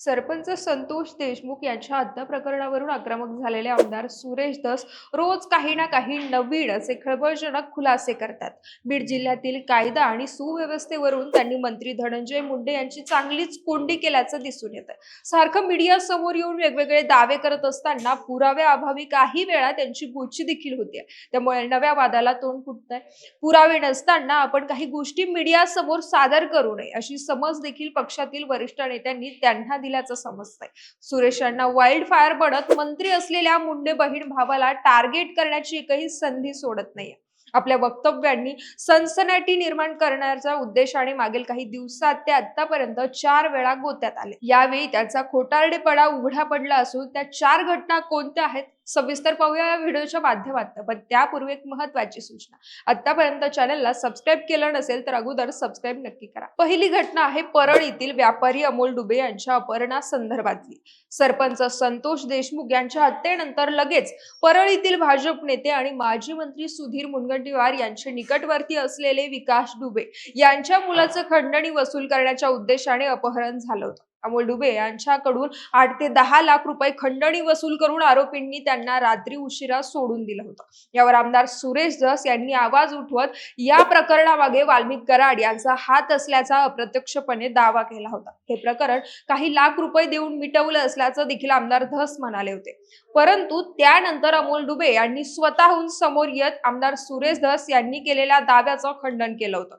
सरपंच संतोष देशमुख यांच्या हत्या प्रकरणावरून आक्रमक झालेले आमदार सुरेश दस रोज काही ना काही नवीन असे खळबळजनक खुलासे करतात. बीड जिल्ह्यातील कायदा आणि सुव्यवस्थेवरून त्यांनी मंत्री धनंजय मुंडे यांची चांगलीच कोंडी केल्याचं दिसून येतं सारखं मीडिया समोर येऊन वेगवेगळे दावे करत असताना पुराव्याअभावी काही वेळा त्यांची गोची देखील होती त्यामुळे नव्या वादाला तोंड फुटत पुरावे नसताना आपण काही गोष्टी मीडिया समोर सादर करू नये अशी समज देखील पक्षातील वरिष्ठ नेत्यांनी त्यांना दिल्याचं समजतंय. सुरेश यांना वाईल्ड फायर बनत मंत्री असलेल्या मुंडे बहीण भावाला टार्गेट करण्याची एकही संधी सोडत नाहीये. आपल्या वक्तव्यांनी सनसनाटी निर्माण करण्याचा उद्देशाने मागील काही दिवसात ते आतापर्यंत चार वेळा गोत्यात आले. यावेळी त्याचा खोटारडेपणा उघडा पडला असून त्या चार घटना कोणत्या आहेत? सविस्तर पाहूया या व्हिडिओच्या माध्यमातून. पण त्यापूर्वी एक महत्वाची सूचना. आतापर्यंत चॅनलला सबस्क्राईब केलं नसेल तर अगोदर सबस्क्राईब नक्की करा. पहिली घटना आहे परळीतील व्यापारी अमोल डुबे यांच्या अपहरणासंदर्भातली. सरपंच संतोष देशमुख यांच्या हत्येनंतर लगेच परळीतील भाजप नेते आणि माजी मंत्री सुधीर मुनगंटीवार यांचे निकटवर्ती असलेले विकास डुबे यांच्या मुलाचं खंडणी वसूल करण्याच्या उद्देशाने अपहरण झालं होतं. अमोल डुबे यांच्याकडून आठ ते दहा लाख रुपये खंडणी वसूल करून आरोपींनी त्यांना रात्री उशिरा सोडून दिलं होतं. यावर आमदार सुरेश जस यांनी आवाज उठवत या प्रकरणामागे वाल्मिक कराड यांचा हात असल्याचा अप्रत्यक्षपणे दावा केला होता. हे प्रकरण काही लाख रुपये देऊन मिटवलं असल्याचं देखील आमदार धस म्हणाले होते. परंतु त्यानंतर अमोल डुबे यांनी स्वतःहून समोर येत आमदार सुरेश धस यांनी केलेल्या दाव्याचं खंडन केलं होतं.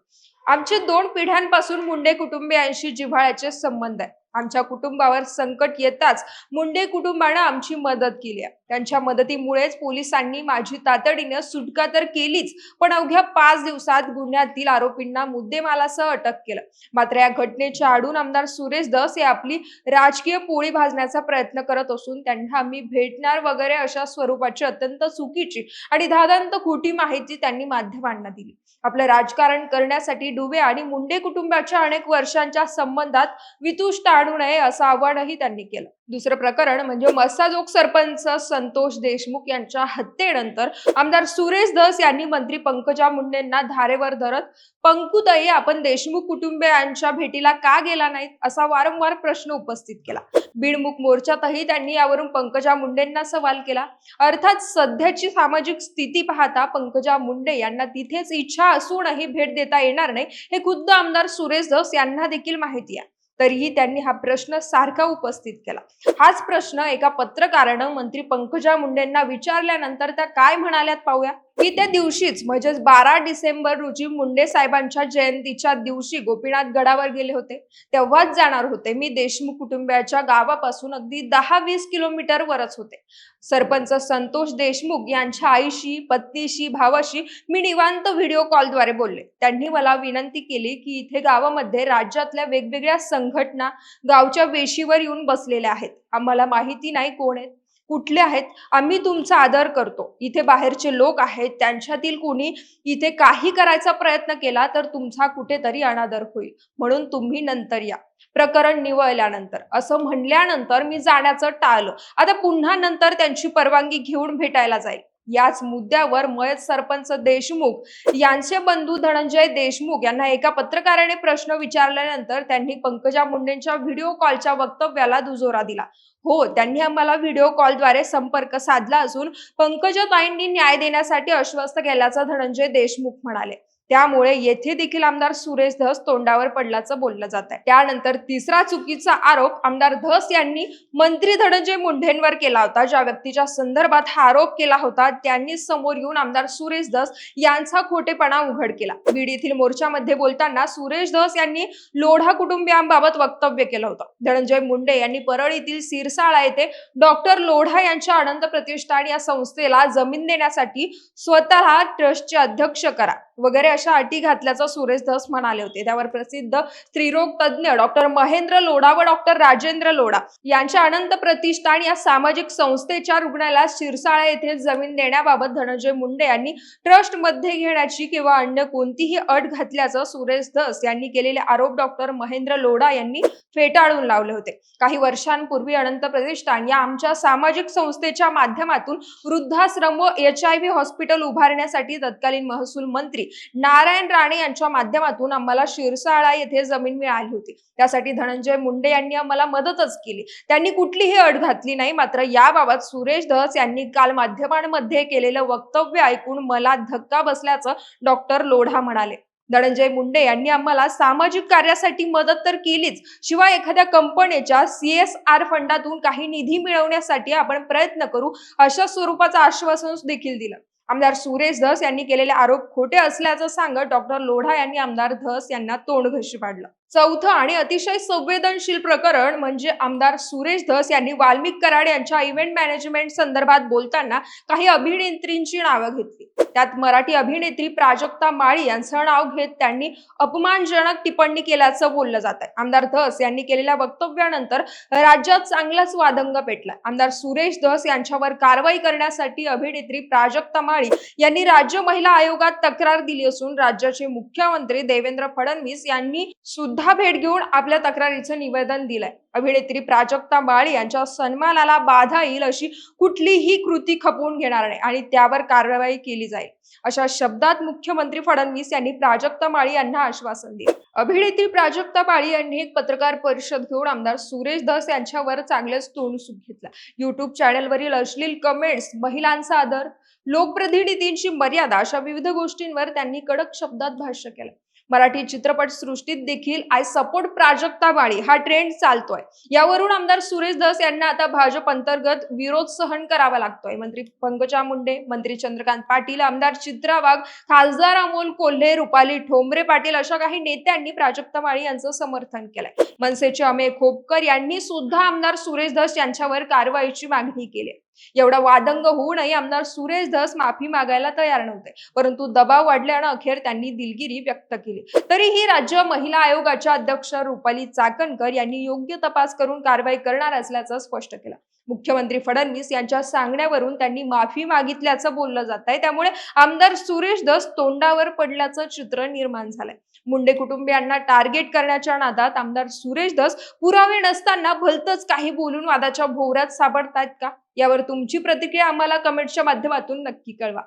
आमचे दोन पिढ्यांपासून मुंडे कुटुंबियांशी जिव्हाळ्याचे संबंध आहे. आमच्या कुटुंबावर संकट येताच मुंडे कुटुंबानं आमची मदत केली आहे. त्यांच्या मदतीमुळेच पोलिसांनी माझी तातडीनं सुटका तर केलीच पण अवघ्या पाच दिवसात गुन्ह्यातील आरोपींना मुद्देमालासह अटक केलं. मात्र या घटनेच्या आडून आमदार सुरेश दस हे आपली राजकीय पोळी भाजण्याचा प्रयत्न करत असून त्यांना आम्ही भेटणार वगैरे अशा स्वरूपाची अत्यंत चुकीची आणि धादांत खोटी माहिती त्यांनी माध्यमांना दिली. आपलं राजकारण करण्यासाठी डुबे आणि मुंडे कुटुंबाच्या अनेक वर्षांच्या संबंधात वितुष्ट आणू नये असं आव्हानही त्यांनी केलं. दुसरं प्रकरण म्हणजे मस्साजोग सरपंच संतोष देशमुख यांच्या हत्येनंतर आमदार सुरेश धस यांनी मंत्री पंकजा मुंडेंना धारेवर धरत पंकुताई आपण देशमुख कुटुंबियांच्या भेटीला का गेला नाहीत? असा वारंवार प्रश्न उपस्थित केला. बीडमुख मोर्चातही त्यांनी यावरून पंकजा मुंडेंना सवाल केला. अर्थात सध्याची सामाजिक स्थिती पाहता पंकजा मुंडे यांना तिथेच इच्छा असूनही भेट देता येणार नाही हे खुद्द आमदार सुरेश धस यांना देखील माहिती आहे. तरीही त्यांनी हा प्रश्न सारखा उपस्थित केला. हाच प्रश्न एका पत्रकारानं मंत्री पंकजा मुंडेंना विचारल्यानंतर त्या काय म्हणाल्यात पाहूया? की त्या दिवशीच म्हणजेच बारा डिसेंबर रोजी मुंडे साहेबांच्या जयंतीच्या दिवशी गोपीनाथ गडावर गेले होते. तेव्हाच जाणार होते. मी देशमुख कुटुंबियाच्या गावापासून अगदी दहा वीस किलोमीटर वरच होते. सरपंच संतोष देशमुख यांच्या आईशी पत्नीशी भावाशी मी निवांत व्हिडिओ कॉलद्वारे बोलले. त्यांनी मला विनंती केली की इथे गावामध्ये राज्यातल्या वेगवेगळ्या संघटना गावच्या वेशीवर येऊन बसलेल्या आहेत. आम्हाला माहिती नाही कोण आहेत. कुठले आहेत? आम्ही तुमचा आदर करतो. इथे बाहेरचे लोक आहेत त्यांच्यातील कोणी इथे काही करायचा प्रयत्न केला तर तुमचा कुठेतरी अनादर होईल. म्हणून तुम्ही नंतर या. प्रकरण निवळल्यानंतर. असं म्हणल्यानंतर मी जाण्याचं टाळलं. आता पुन्हा नंतर त्यांची परवानगी घेऊन भेटायला जाईल. याच मुद्द्यावर मयत सरपंच देशमुख यांचे बंधू धनंजय देशमुख यांना एका पत्रकाराने प्रश्न विचारल्यानंतर त्यांनी पंकजा मुंडेंच्या व्हिडिओ कॉलच्या वक्तव्याला दुजोरा दिला. हो त्यांनी आम्हाला व्हिडिओ कॉलद्वारे संपर्क साधला असून पंकजाताईंनी न्याय देण्यासाठी आश्वस्त केल्याचं धनंजय देशमुख म्हणाले. त्यामुळे येथे देखील आमदार सुरेश धस तोंडावर पडल्याचं बोललं जात आहे त्यानंतर तिसरा चुकीचा आरोप आमदार धस यांनी मंत्री धनंजय मुंढेंवर केला होता. ज्या व्यक्तीच्या संदर्भात हा आरोप केला होता त्यांनी समोर येऊन आमदार सुरेश धस यांचा खोटेपणा उघड केला. बीड येथील मोर्चामध्ये बोलताना सुरेश धस यांनी लोढा कुटुंबियांबाबत वक्तव्य केलं होतं. धनंजय मुंडे यांनी परळीतील सिरसाळा येथे डॉक्टर लोढा यांच्या अनंत प्रतिष्ठान या संस्थेला जमीन देण्यासाठी स्वतः ट्रस्टचे अध्यक्ष करा वगैरे अशा अटी घातल्याचं सुरेश धस म्हणाले होते. त्यावर प्रसिद्ध स्त्रीरोग तज्ज्ञ डॉक्टर महेंद्र लोढा व डॉक्टर राजेंद्र लोढा यांच्या अनंत प्रतिष्ठान या सामाजिक संस्थेच्या रुग्णाला शिरसाळा येथे जमीन देण्याबाबत धनंजय मुंडे यांनी ट्रस्टमध्ये घेण्याची किंवा अन्य कोणतीही अट घातल्याचं सुरेश धस यांनी केलेले आरोप डॉक्टर महेंद्र लोढा यांनी फेटाळून लावले होते. काही वर्षांपूर्वी अनंत प्रतिष्ठान या आमच्या सामाजिक संस्थेच्या माध्यमातून वृद्धाश्रम व एच आय व्ही हॉस्पिटल उभारण्यासाठी तत्कालीन महसूल मंत्री नारायण राणे यांच्या माध्यमातून आम्हाला शिरसाळा येथे जमीन मिळाली होती. त्यासाठी धनंजय मुंडे यांनी आम्हाला मदतच केली. त्यांनी कुठलीही अट घातली नाही मात्र याबाबत सुरेश धस यांनी काल माध्यमांमध्ये केलेलं वक्तव्य ऐकून मला धक्का बसल्याचं डॉक्टर लोढा म्हणाले. धनंजय मुंडे यांनी आम्हाला सामाजिक कार्यासाठी मदत तर केलीच शिवाय एखाद्या कंपनीच्या सीएसआर फंडातून काही निधी मिळवण्यासाठी आपण प्रयत्न करू अशा स्वरूपाचं आश्वासन देखील दिलं. आमदार सुरेश धस यांनी केलेले आरोप खोटे असल्याचं सांगत डॉक्टर लोढा यांनी आमदार धस यांना तोंड घशी पाडलं. चौथं आणि अतिशय संवेदनशील प्रकरण म्हणजे आमदार सुरेश धस यांनी वाल्मिक कराड यांच्या इव्हेंट मॅनेजमेंट संदर्भात बोलताना काही अभिनेत्रींची नावं घेतली. त्यात मराठी अभिनेत्री प्राजक्ता माळी यांचं नाव घेत त्यांनी अपमानजनक टिप्पणी केल्याचं बोललं जात आहे आमदार धस यांनी केलेल्या वक्तव्यानंतर राज्यात चांगलाच वादंग पेटला. आमदार सुरेश धस यांच्यावर कारवाई करण्यासाठी अभिनेत्री प्राजक्ता माळी यांनी राज्य महिला आयोगात तक्रार दिली असून राज्याचे मुख्यमंत्री देवेंद्र फडणवीस यांनी सुद्धा भेट घेऊन आपल्या तक्रारीचं निवेदन दिलंय. अभिनेत्री प्राजक्ता बाळी यांच्या सन्मानाला बाधा येईल अशी कुठलीही कृती खपवून घेणार नाही आणि त्यावर कारवाई केली जाईल. अशा शब्दात मुख्यमंत्री फडणवीस यांनी प्राजक्ता माळी यांना आश्वासन दिले. अभिनेत्री प्राजक्ता माळी यांनी एक पत्रकार परिषद घेऊन आमदार सुरेश धस यांच्यावर चांगलेच तोंडसूक घेतला. युट्यूब चॅनलवरील अश्लील कमेंट्स महिलांचा आदर लोकप्रतिनिधींची मर्यादा अशा विविध गोष्टींवर त्यांनी कडक शब्दात भाष्य केलं. मराठी चित्रपट सृष्टीत देखील आय सपोर्ट प्राजक्ता माळी हा ट्रेंड चालतोय. यावरून आमदार सुरेश धस यांना आता भाजप अंतर्गत विरोध सहन करावा लागतोय. मंत्री पंकजा मुंडे मंत्री चंद्रकांत पाटील आमदार चित्रा वाघ खासदार अमोल कोल्हे रुपाली ठोंबरे पाटील अशा काही नेत्यांनी प्राजक्ता माळी यांचं समर्थन केलंय. मनसेचे अमेय खोपकर यांनी सुद्धा आमदार सुरेश धस यांच्यावर कारवाईची मागणी केली एवढा वादंग होऊनही आमदार सुरेश धस माफी मागायला तयार नव्हते. परंतु दबाव वाढल्यानं अखेर त्यांनी दिलगिरी व्यक्त केली. तरीही राज्य महिला आयोगाच्या अध्यक्ष रुपाली चाकणकर यांनी योग्य तपास करून कारवाई करणार असल्याचं स्पष्ट केलं. मुख्यमंत्री फडणवीस यांच्या सांगण्यावरून त्यांनी माफी मागितल्याचं बोललं जात आहे. त्यामुळे आमदार सुरेश धस तोंडावर पडल्याचं चित्र निर्माण झालंय. मुंडे कुटुंबियांना टार्गेट करण्याच्या नादात आमदार सुरेश धस पुरावे नसताना भलतच काही बोलून वादाच्या भोवऱ्यात सापडतायत का? यावर तुमची प्रतिक्रिया आम्हाला कमेंटच्या माध्यमातून नक्की कळवा.